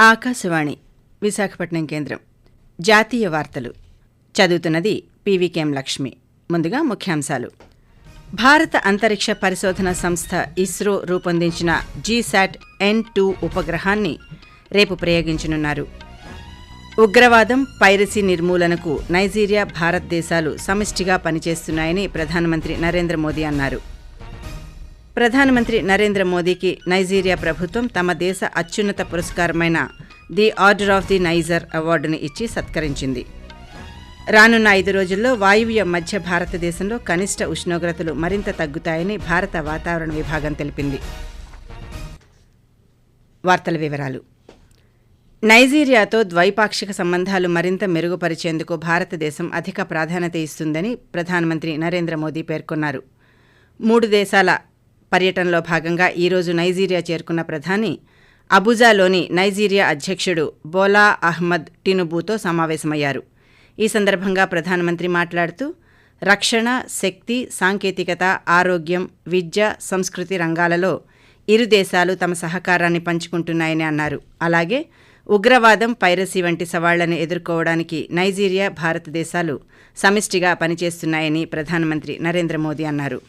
ఆకాశవాణి విశాఖపట్నం కేంద్రం. జాతీయ వార్తలు. చదువుతున్నది పీవీకేఎం లక్ష్మి. ముందుగా ముఖ్యాంశాలు. భారత అంతరిక్ష పరిశోధన సంస్థ ఇస్రో రూపొందించిన జీశాట్ ఎన్ టూ ఉపగ్రహాన్ని రేపు ప్రయోగించనున్నారు. ఉగ్రవాదం పైరసీ నిర్మూలనకు నైజీరియా భారతదేశాలు సమిష్టిగా పనిచేస్తున్నాయని ప్రధానమంత్రి నరేంద్ర మోదీ అన్నారు. ప్రధానమంత్రి నరేంద్ర మోదీకి నైజీరియా ప్రభుత్వం తమ దేశ అత్యున్నత పురస్కారమైన the order of the Niger అవార్డును ఇచ్చి సత్కరించింది. రానున్న ఐదు రోజుల్లో వాయువ్య మధ్య భారతదేశంలో కనిష్ట ఉష్ణోగ్రతలు మరింత తగ్గుతాయని భారత వాతావరణ విభాగం తెలిపింది. వార్తల వివరాలు. నైజీరియాతో ద్వైపాక్షిక సంబంధాలు మరింత మెరుగుపరిచేందుకు భారతదేశం అధిక ప్రాధాన్యత ఇస్తుందని ప్రధానమంత్రి నరేంద్ర మోదీ పేర్కొన్నారు. మూడు దేశాల పర్యటనలో భాగంగా ఈరోజు నైజీరియా చేరుకున్న ప్రధాని అబుజాలోని నైజీరియా అధ్యక్షుడు బోలా అహ్మద్ టినుబూతో సమావేశమయ్యారు. ఈ సందర్భంగా ప్రధానమంత్రి మాట్లాడుతూ రక్షణ శక్తి సాంకేతికత ఆరోగ్యం విద్య సంస్కృతి రంగాలలో ఇరు దేశాలు తమ సహకారాన్ని పంచుకుంటున్నాయని అన్నారు. అలాగే ఉగ్రవాదం పైరసీ వంటి సవాళ్ళను ఎదుర్కోవడానికి నైజీరియా భారతదేశాలు సమిష్టిగా పనిచేస్తున్నాయని ప్రధానమంత్రి నరేంద్ర మోదీ అన్నారు.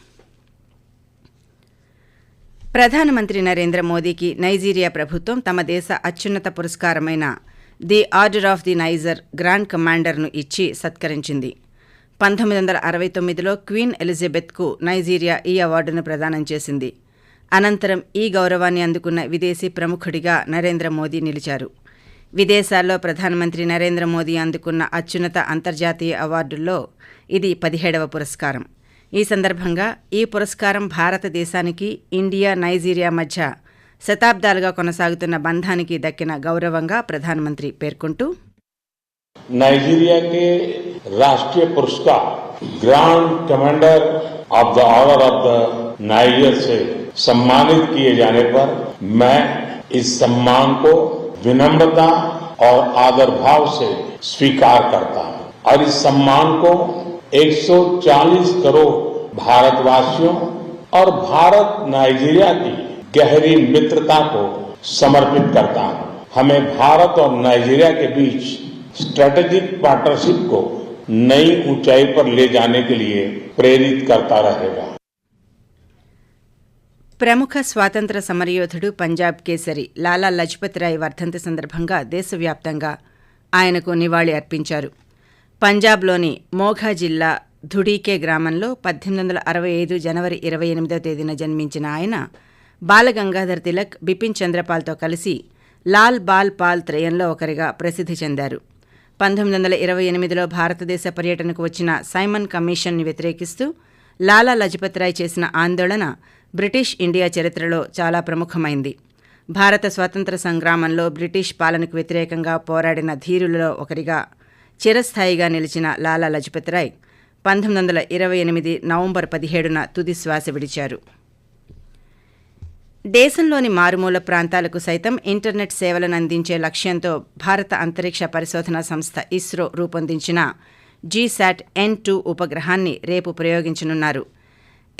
ప్రధానమంత్రి నరేంద్ర మోదీకి నైజీరియా ప్రభుత్వం తమ దేశ అత్యున్నత పురస్కారమైన the order of the Niger grand కమాండర్ను ఇచ్చి సత్కరించింది. పంతొమ్మిది వందల అరవై తొమ్మిదిలో క్వీన్ ఎలిజబెత్కు నైజీరియా ఈ అవార్డును ప్రదానం చేసింది. అనంతరం ఈ గౌరవాన్ని అందుకున్న విదేశీ ప్రముఖుడిగా నరేంద్ర మోదీ నిలిచారు. విదేశాల్లో ప్రధానమంత్రి నరేంద్ర మోదీ అందుకున్న అత్యున్నత అంతర్జాతీయ అవార్డుల్లో ఇది పదిహేడవ పురస్కారం. ఈ సందర్భంగా ఈ పురస్కారం భారతదేశానికి ఇండియా నైజీరియా మధ్య శతాబ్దాలుగా కొనసాగుతున్న బంధానికి దక్కిన గౌరవంగా ప్రధానమంత్రి పేర్కొంటూ नाइजीरिया के राष्ट्रीय पुरस्कार grand commander of the order of the Niger से सम्मानित किए जाने पर मैं इस सम्मान को विनम्रता और आदर भाव से स्वीकार करता हूं और इस सम्मान को 140 करोड़ भारतवासियों और भारत नाइजीरिया की गहरी मित्रता को समर्पित करता हूं हमें भारत और नाइजीरिया के बीच स्ट्रेटेजिक पार्टनरशिप को नई ऊंचाई पर ले जाने के लिए प्रेरित करता रहेगा ప్రముఖ స్వాతంత్ర సమరయోధుడు పంజాబ్ కేసరి లాలా లజపత్ రాయ్ వర్ధంతి సందర్భంగా దేశవ్యాప్తంగా ఆయనకు నివాళి అర్పించారు పంజాబ్లోని మోఘా జిల్లా ధుడీకే గ్రామంలో పద్దెనిమిది వందల అరవై ఐదు జనవరి ఇరవై ఎనిమిదవ తేదీన జన్మించిన ఆయన బాలగంగాధర్ తిలక్ బిపిన్ చంద్రపాల్తో కలిసి లాల్ బాల్ పాల్ త్రయంలో ఒకరిగా ప్రసిద్ధి చెందారు. పంతొమ్మిది వందల ఇరవై ఎనిమిదిలో భారతదేశ పర్యటనకు వచ్చిన సైమన్ కమిషన్ని వ్యతిరేకిస్తూ లాలా లజపత్ రాయ్ చేసిన ఆందోళన బ్రిటిష్ ఇండియా చరిత్రలో చాలా ప్రముఖమైంది. భారత స్వాతంత్ర సంగ్రామంలో బ్రిటిష్ పాలనకు వ్యతిరేకంగా పోరాడిన ధీరులలో ఒకరిగా చిరస్థాయిగా నిలిచిన లాలా లజపతిరాయ్ పంతొమ్మిది వందల ఇరవై ఎనిమిది నవంబర్ పదిహేడున తుది శ్వాస విడిచారు. దేశంలోని మారుమూల ప్రాంతాలకు సైతం ఇంటర్నెట్ సేవలను అందించే లక్ష్యంతో భారత అంతరిక్ష పరిశోధన సంస్థ ఇస్రో రూపొందించిన జీశాట్ ఎన్ టూ ఉపగ్రహాన్ని రేపు ప్రయోగించనున్నారు.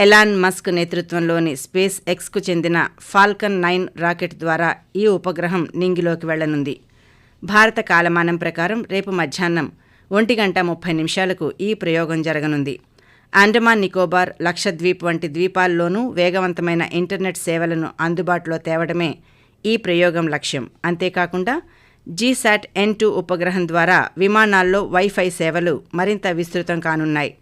ఎలాన్ మస్క్ నేతృత్వంలోని స్పేస్ ఎక్స్కు చెందిన ఫాల్కన్ నైన్ రాకెట్ ద్వారా ఈ ఉపగ్రహం నింగిలోకి వెళ్ళనుంది. భారత కాలమానం ప్రకారం రేపు మధ్యాహ్నం ఒంటి గంట ముప్పై నిమిషాలకు ఈ ప్రయోగం జరగనుంది. అండమాన్ నికోబార్ లక్షద్వీప్ వంటి ద్వీపాల్లోనూ వేగవంతమైన ఇంటర్నెట్ సేవలను అందుబాటులో తేవడమే ఈ ప్రయోగం లక్ష్యం. అంతేకాకుండా జీశాట్ ఎన్ టూ ఉపగ్రహం ద్వారా విమానాల్లో వైఫై సేవలు మరింత విస్తృతం కానున్నాయి.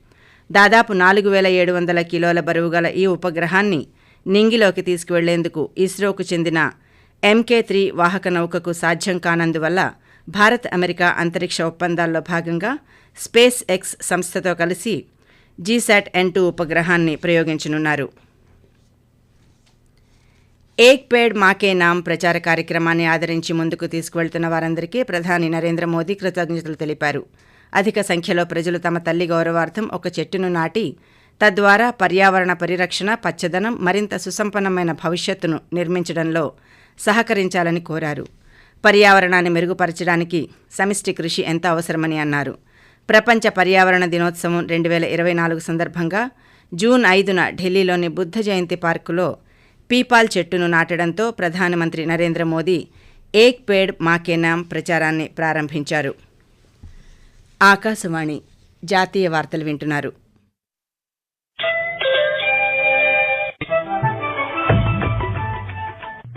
దాదాపు నాలుగు వేల ఏడు వందల కిలోల బరువుగల ఈ ఉపగ్రహాన్ని నింగిలోకి తీసుకువెళ్ళేందుకు ఇస్రోకు చెందిన ఎంకే త్రీ వాహక నౌకకు సాధ్యం కానందువల్ల భారత్ అమెరికా అంతరిక్ష ఒప్పందాల్లో భాగంగా స్పేస్ ఎక్స్ సంస్థతో కలిసి జీశాట్ ఎన్ టూ ఉపగ్రహాన్ని ప్రయోగించనున్నారు. ఏక్ పేడ్ మాకే నామ్ ప్రచార కార్యక్రమాన్ని ఆదరించి ముందుకు తీసుకువెళ్తున్న వారందరికీ ప్రధాని నరేంద్ర మోదీ కృతజ్ఞతలు తెలిపారు. అధిక సంఖ్యలో ప్రజలు తమ తల్లి గౌరవార్థం ఒక చెట్టును నాటి తద్వారా పర్యావరణ పరిరక్షణ పచ్చదనం మరింత సుసంపన్నమైన భవిష్యత్తును నిర్మించడంలో సహకరించాలని కోరారు. పర్యావరణాన్ని మెరుగుపరచడానికి సమిష్టి కృషి ఎంత అవసరమని అన్నారు. ప్రపంచ పర్యావరణ దినోత్సవం రెండు వేల ఇరవై నాలుగు సందర్భంగా జూన్ ఐదున ఢిల్లీలోని బుద్ధ జయంతి పార్కులో పీపాల్ చెట్టును నాటడంతో ప్రధానమంత్రి నరేంద్ర మోదీ ఏక్ పేడ్ మాకే నామ్ ప్రచారాన్ని ప్రారంభించారు. ఆకాశవాణి జాతీయ వార్తలు వింటున్నారు.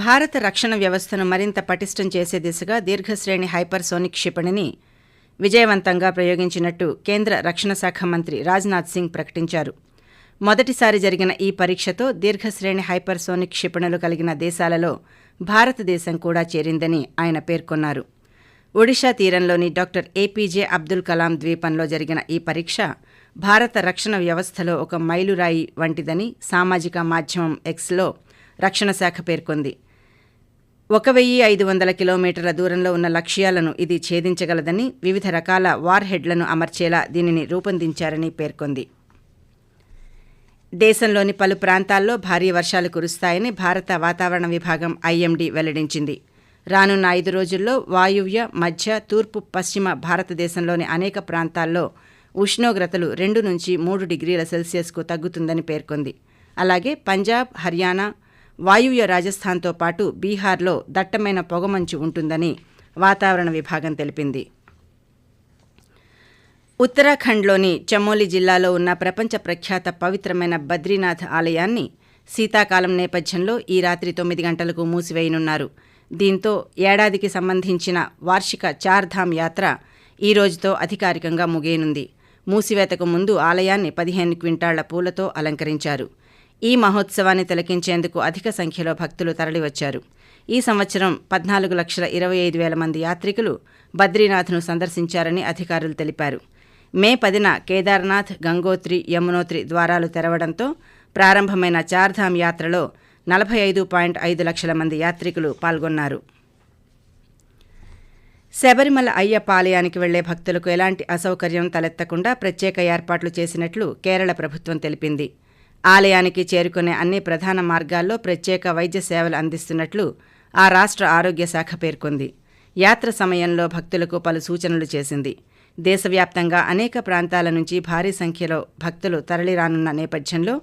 భారత రక్షణ వ్యవస్థను మరింత పటిష్టం చేసే దిశగా దీర్ఘశ్రేణి హైపర్సోనిక్ క్షిపణిని విజయవంతంగా ప్రయోగించినట్టు కేంద్ర రక్షణ శాఖ మంత్రి రాజ్నాథ్ సింగ్ ప్రకటించారు. మొదటిసారి జరిగిన ఈ పరీక్షతో దీర్ఘశ్రేణి హైపర్సోనిక్ క్షిపణులు కలిగిన దేశాలలో భారతదేశం కూడా చేరిందని ఆయన పేర్కొన్నారు. ఒడిషా తీరంలోని డాక్టర్ ఏపీజే అబ్దుల్ కలాం ద్వీపంలో జరిగిన ఈ పరీక్ష భారత రక్షణ వ్యవస్థలో ఒక మైలురాయి వంటిదని సామాజిక మాధ్యమం ఎక్స్లో రక్షణ శాఖ పేర్కొంది. ఒక వెయ్యి ఐదు వందల కిలోమీటర్ల దూరంలో ఉన్న లక్ష్యాలను ఇది ఛేదించగలదని వివిధ రకాల వార్ హెడ్లను అమర్చేలా దీనిని రూపొందించారని పేర్కొంది. దేశంలోని పలు ప్రాంతాల్లో భారీ వర్షాలు కురుస్తాయని భారత వాతావరణ విభాగం ఐఎండీ వెల్లడించింది. రానున్న ఐదు రోజుల్లో వాయువ్య మధ్య తూర్పు పశ్చిమ భారతదేశంలోని అనేక ప్రాంతాల్లో ఉష్ణోగ్రతలు రెండు నుంచి మూడు డిగ్రీల సెల్సియస్కు తగ్గుతుందని పేర్కొంది. అలాగే పంజాబ్ హర్యానా వాయువ్య రాజస్థాన్తో పాటు బీహార్లో దట్టమైన పొగమంచు ఉంటుందని వాతావరణ విభాగం తెలిపింది. ఉత్తరాఖండ్లోని చమోలి జిల్లాలో ఉన్న ప్రపంచ ప్రఖ్యాత పవిత్రమైన బద్రీనాథ్ ఆలయాన్ని శీతాకాలం నేపథ్యంలో ఈ రాత్రి తొమ్మిది గంటలకు మూసివేయనున్నారు. దీంతో ఏడాదికి సంబంధించిన వార్షిక చార్ధామ్ యాత్ర ఈ రోజుతో అధికారికంగా ముగియనుంది. మూసివేతకు ముందు ఆలయాన్ని పదిహేను క్వింటాళ్ళ పూలతో అలంకరించారు. ఈ మహోత్సవాన్ని తిలకించేందుకు అధిక సంఖ్యలో భక్తులు తరలివచ్చారు. ఈ సంవత్సరం పద్నాలుగు లక్షల ఇరవై ఐదు వేల మంది యాత్రికులు బద్రీనాథ్ను సందర్శించారని అధికారులు తెలిపారు. మే పదిన కేదార్నాథ్ గంగోత్రి యమునోత్రి ద్వారాలు తెరవడంతో ప్రారంభమైన చార్ధామ్ యాత్రలో నలభై ఐదు పాయింట్ ఐదు లక్షల మంది యాత్రికులు పాల్గొన్నారు. శబరిమల అయ్యప్ప ఆలయానికి వెళ్ళే భక్తులకు ఎలాంటి అసౌకర్యం తలెత్తకుండా ప్రత్యేక ఏర్పాట్లు చేసినట్లు కేరళ ప్రభుత్వం తెలిపింది. ఆలయానికి చేరుకునే అన్ని ప్రధాన మార్గాల్లో ప్రత్యేక వైద్య సేవలు అందిస్తున్నట్లు ఆ రాష్ట్ర ఆరోగ్య శాఖ పేర్కొంది. యాత్ర సమయంలో భక్తులకు పలు సూచనలు చేసింది. దేశవ్యాప్తంగా అనేక ప్రాంతాల నుంచి భారీ సంఖ్యలో భక్తులు తరలిరానున్న నేపథ్యంలో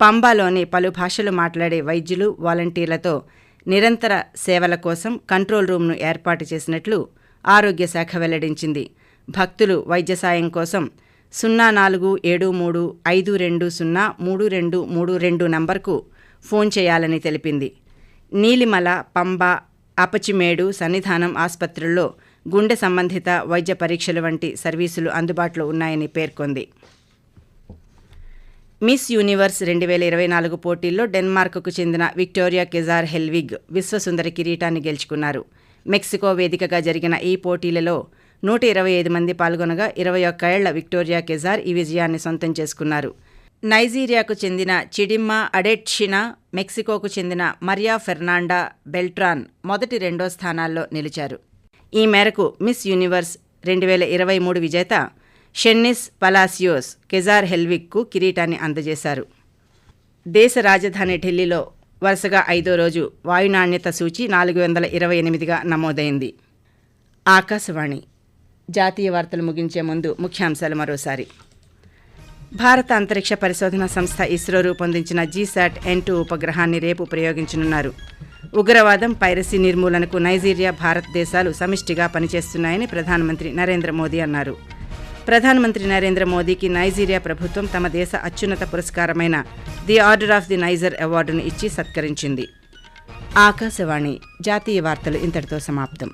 పంబాలోని పలు భాషలు మాట్లాడే వైద్యులు వాలంటీర్లతో నిరంతర సేవల కోసం కంట్రోల్ రూమ్ను ఏర్పాటు చేసినట్లు ఆరోగ్య శాఖ వెల్లడించింది. భక్తులు వైద్య సాయం కోసం సున్నా నాలుగు ఏడు మూడు ఐదు రెండు సున్నా మూడు రెండు మూడు రెండు నంబర్కు ఫోన్ చేయాలని తెలిపింది. నీలిమల పంబ అపచిమేడు సన్నిధానం ఆసుపత్రుల్లో గుండె సంబంధిత వైద్య పరీక్షలు వంటి సర్వీసులు అందుబాటులో ఉన్నాయని పేర్కొంది. మిస్ యూనివర్స్ రెండు వేల ఇరవై నాలుగు పోటీల్లో డెన్మార్క్కు చెందిన విక్టోరియా కెజార్ హెల్విగ్ విశ్వసుందరి కిరీటాన్ని గెలుచుకున్నారు. మెక్సికో వేదికగా జరిగిన ఈ పోటీలలో నూట ఇరవై ఐదు మంది పాల్గొనగా ఇరవై ఒక్క ఏళ్ళ విక్టోరియా కెజార్ ఈ విజయాన్ని సొంతం చేసుకున్నారు. నైజీరియాకు చెందిన చిడిమ్మా అడెట్షినా మెక్సికోకు చెందిన మరియా ఫెర్నాండా బెల్ట్రాన్ మొదటి రెండో స్థానాల్లో నిలిచారు. ఈ మేరకు మిస్ యూనివర్స్ రెండు వేల ఇరవై మూడు విజేత షెన్నిస్ పలాసియోస్ కెజార్ హెల్విక్కు కిరీటాన్ని అందజేశారు. దేశ రాజధాని ఢిల్లీలో వరుసగా ఐదో రోజు వాయు నాణ్యత సూచి నాలుగు వందల ఇరవై ఎనిమిదిగా నమోదైంది. ఆకాశవాణి జాతీయ వార్తలు ముగించే ముందు ముఖ్యాంశాలు మరోసారి. భారత అంతరిక్ష పరిశోధన సంస్థ ఇస్రో రూపొందించిన జీశాట్ ఎన్ టూ ఉపగ్రహాన్ని రేపు ప్రయోగించనున్నారు. ఉగ్రవాదం పైరసీ నిర్మూలనకు నైజీరియా భారతదేశాలు సమిష్టిగా పనిచేస్తున్నాయని ప్రధానమంత్రి నరేంద్ర మోదీ అన్నారు. ప్రధానమంత్రి నరేంద్ర మోదీకి నైజీరియా ప్రభుత్వం తమ దేశ అత్యున్నత పురస్కారమైన the order of the Niger అవార్డును ఇచ్చి సత్కరించింది. ఆకాశవాణి జాతీయ వార్తలు ఇంతటితో సమాప్తం.